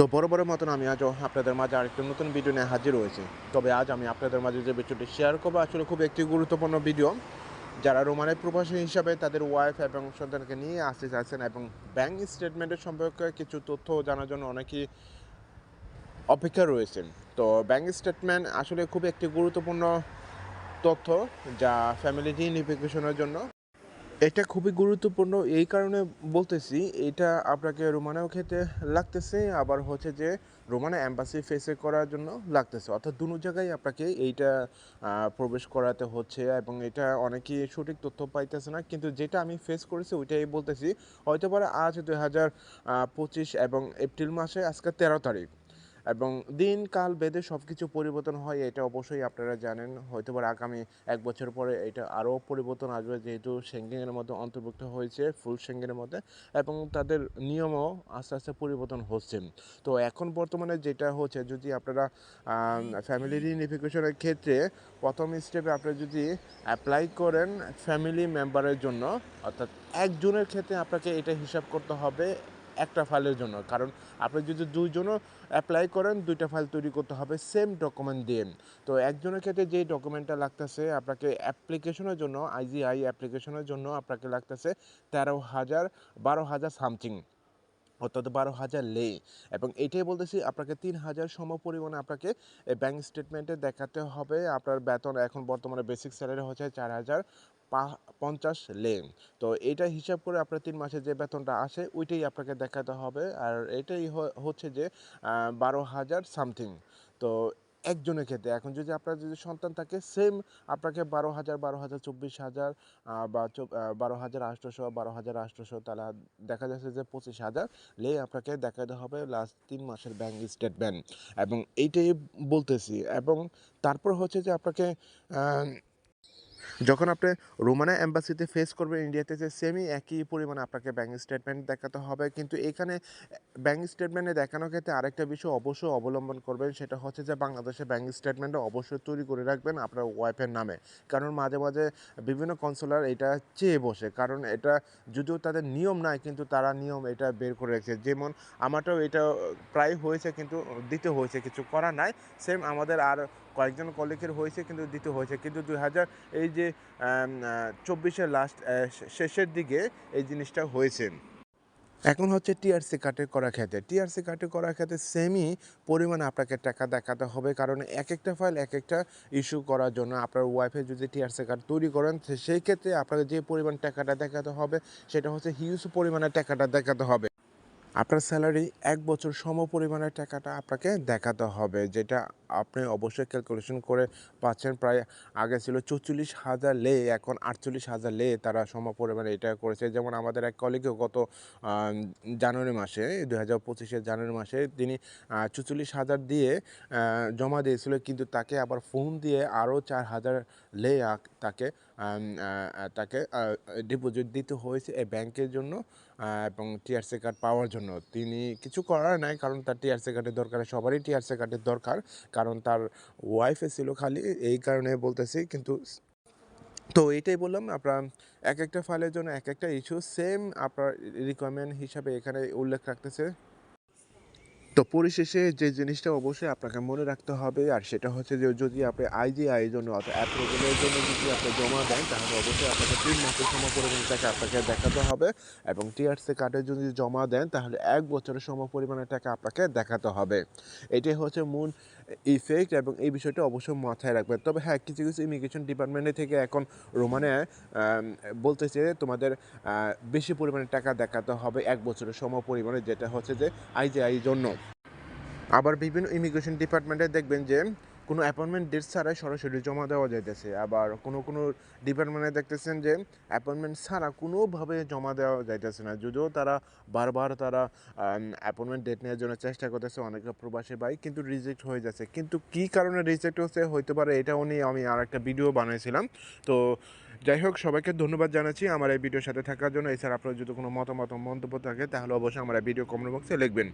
তো বড় বড় মতন আমি আজও আপনাদের মাঝে আরেকটা নতুন ভিডিও নিয়ে হাজির হয়েছি। তবে আজ আমি আপনাদের মাঝে যে ভিডিওটি শেয়ার করব, আসলে খুব একটি গুরুত্বপূর্ণ ভিডিও যারা রোমানের প্রবাসী হিসাবে তাদের ওয়াইফ এবং সন্তানকে নিয়ে আসতে চাইছেন এবং ব্যাংক স্টেটমেন্টের সম্পর্কে কিছু তথ্য জানার জন্য অনেকেই অপেক্ষা রয়েছেন। তো ব্যাংক স্টেটমেন্ট আসলে খুব একটি গুরুত্বপূর্ণ তথ্য যা ফ্যামিলি রিউনিফিকেশনের জন্য এটা খুবই গুরুত্বপূর্ণ এই কারণে বলতেছি, এটা আপনাকে রোমানেও খেতে লাগতেছে, আবার হচ্ছে যে রোমানে অ্যাম্বাসি ফেসে করার জন্য লাগতেছে। অর্থাৎ দুনো জায়গায় আপনাকে এইটা প্রবেশ করাতে হচ্ছে এবং এটা অনেকেই সঠিক তথ্য পাইতেছে না, কিন্তু যেটা আমি ফেস করেছি ওইটাই বলতেছি। হয়তো পারে আজ দুই হাজার পঁচিশ এবং এপ্রিল মাসে আজকে তেরো তারিখ। এবং দিন কাল বেদে সব কিছু পরিবর্তন হয়, এটা অবশ্যই আপনারা জানেন। হয়তো আগামী এক বছর পরে এটা আরও পরিবর্তন আসবে, যেহেতু সেঙ্গেনের মধ্যে অন্তর্ভুক্ত হয়েছে ফুল সেঙ্গেনের মধ্যে, এবং তাদের নিয়মও আস্তে আস্তে পরিবর্তন হচ্ছে। তো এখন বর্তমানে যেটা হচ্ছে, যদি আপনারা ফ্যামিলি রিউনিফিকেশনের ক্ষেত্রে প্রথম স্টেপে আপনারা যদি অ্যাপ্লাই করেন ফ্যামিলি মেম্বারের জন্য, অর্থাৎ একজনের ক্ষেত্রে আপনাকে এটা হিসাব করতে হবে একটা ফাইলের জন্য। কারণ আপনি যদি দুইজনও অ্যাপ্লাই করেন, দুইটা ফাইল তৈরি করতে হবে সেম ডকুমেন্ট দিয়ে। তো একজনের ক্ষেত্রে যেই ডকুমেন্টটা লাগতেছে, আপনাকে অ্যাপ্লিকেশনের জন্য আইজিআই অ্যাপ্লিকেশনের জন্য আপনাকে লাগতেছে তেরো হাজার, বারো হাজার সামথিং অর্থাৎ বারো হাজার লে। এবং এটাই বলতেছি, আপনাকে তিন হাজার সম পরিমাণে আপনাকে ব্যাংক স্টেটমেন্টে দেখাতে হবে। আপনার বেতন এখন বর্তমানে বেসিক স্যালারি হচ্ছে চার হাজার পঞ্চাশ লে তো এটা হিসাব করে আপনার তিন মাসে যে বেতনটা আসে ওইটাই আপনাকে দেখাতে হবে। আর এটাই হচ্ছে যে বারো হাজার সামথিং তো একজনের ক্ষেত্রে, এখন যদি আপনার যদি সন্তান থাকে সেম আপনাকে বারো হাজার বারো হাজার, চব্বিশ হাজার বা বারো হাজার আটশোশো, বারো হাজার আটশোশো, তাহলে দেখা যাচ্ছে যে পঁচিশ হাজার লে আপনাকে দেখাতে হবে লাস্ট তিন মাসের ব্যাংক স্টেটমেন্ট এবং এইটাই বলতেছি। এবং তারপর হচ্ছে যে আপনাকে যখন আপনি রোমানা এম্বাসিতে ফেস করবেন ইন্ডিয়াতে, যে সেমই একই পরিমাণে আপনাকে ব্যাংক স্টেটমেন্ট দেখাতে হবে। কিন্তু এখানে ব্যাঙ্ক স্টেটমেন্টে দেখানোর ক্ষেত্রে আরেকটা বিষয় অবশ্যই অবলম্বন করবেন, সেটা হচ্ছে যে বাংলাদেশের ব্যাংক স্টেটমেন্টটা অবশ্যই তৈরি করে রাখবেন আপনার ওয়াইফের নামে। কারণ মাঝে মাঝে বিভিন্ন কনসুলার এটা চেয়ে বসে। কারণ এটা যদিও তাদের নিয়ম নাই, কিন্তু তারা নিয়ম এটা বের করে রেখেছে। যেমন আমারটাও এটা প্রায় হয়েছে, কিন্তু দিতে হয়েছে, কিছু করা নাই। সেম আমাদের আর কয়েকজন কলিগের হয়েছে, কিন্তু দিতে হয়েছে। কিন্তু দুই হাজার এই যে চব্বিশের লাস্ট শেষের দিকে এই জিনিসটা হয়েছে। এখন হচ্ছে টিআরসি কার্ডের করা ক্ষেত্রে টিআরসি কার্ডে করা ক্ষেত্রে সেমই পরিমাণে আপনাকে টাকা দেখাতে হবে, কারণ এক একটা ফাইল এক একটা ইস্যু করার জন্য আপনার ওয়াইফে যদি টিআরসি কার্ড তৈরি করেন সেই ক্ষেত্রে আপনাকে যে পরিমাণ টাকাটা দেখাতে হবে, সেটা হচ্ছে হিউজ পরিমাণে টাকাটা দেখাতে হবে। আপনার স্যালারি এক বছর সম পরিমাণের টাকাটা আপনাকে দেখাতে হবে। যেটা আপনি অবশ্যই ক্যালকুলেশন করে পাচ্ছেন। প্রায় আগে ছিল চৌচল্লিশ হাজার লে, এখন আটচল্লিশ হাজার লে তারা সম পরিমাণে এটা করেছে। যেমন আমাদের এক কলিগও গত জানুয়ারি মাসে দু হাজার পঁচিশের জানুয়ারি মাসে তিনি চুচল্লিশ হাজার দিয়ে জমা দিয়েছিল। কিন্তু তাকে আবার ফোন দিয়ে আরও চার হাজার লে তাকে তাকে ডিপোজিট দিতে হয়েছে এই ব্যাংকের জন্য এবং টিআরসি কার্ড পাওয়ার জন্য। তিনি কিছু করার নাই, কারণ তার টিআরসি কার্ডের দরকার, সবারই টিআরসি কার্ডের দরকার। কারণ তার ওয়াইফে ছিল খালি, এই কারণে বলতেছি, কিন্তু তো এইটাই বললাম, আপনার এক একটা ফাইলের জন্য এক একটা ইস্যু সেম আপনার রিকোয়ারমেন্ট হিসাবে এখানে উল্লেখ রাখতেছে। তো পরিশেষে যে জিনিসটা অবশ্যই আপনাকে মনে রাখতে হবে, আর সেটা হচ্ছে যে যদি আপনি আইজিআই এর জন্য অর্থাৎ অ্যাপ্রুভালের জন্য যদি আপনি জমা দেন, তাহলে অবশ্যই আপনাকে তিন মাসের সম পরিমাণ টাকা আপনাকে দেখাতে হবে এবং টিআরসি কার্ডে যদি জমা দেন, তাহলে এক বছরের সম পরিমাণের টাকা আপনাকে দেখাতে হবে। এটাই হচ্ছে মূল ইফেক্ট এবং এই বিষয়টা অবশ্যই মাথায় রাখবেন। তবে হ্যাঁ কিছু কিছু ইমিগ্রেশন ডিপার্টমেন্টে থেকে এখন রোমানে বলতেছে তোমাদের বেশি পরিমাণে টাকা দেখাতে হবে এক বছরের সম পরিমাণে, যেটা হচ্ছে যে আইজিআই জন্য। আবার বিভিন্ন ইমিগ্রেশন ডিপার্টমেন্টে দেখবেন যে কোনো অ্যাপয়েন্টমেন্ট ডেট ছাড়াই সরাসরি জমা দেওয়া যাইতেছে। আবার কোনো কোনো ডিপার্টমেন্টে দেখতেছেন যে অ্যাপয়েন্টমেন্ট ছাড়া কোনোভাবে জমা দেওয়া যাইতেছে না। যদিও তারা বারবার তারা অ্যাপয়েন্টমেন্ট ডেট নেওয়ার জন্য চেষ্টা করতেছে, অনেক প্রবাসী ভাই কিন্তু রিজেক্ট হয়ে যাচ্ছে। কিন্তু কী কারণে রিজেক্ট হচ্ছে হইতে পারে এটাও নিয়ে আমি আর একটা ভিডিও বানিয়েছিলাম তো যাই হোক, সবাইকে ধন্যবাদ জানাচ্ছি আমার এই ভিডিওর সাথে থাকার জন্য। এছাড়া আপনার যদি কোনো মতামত মন্তব্য থাকে, তাহলে অবশ্যই আমার ভিডিও কমেন্ট বক্সে লিখবেন।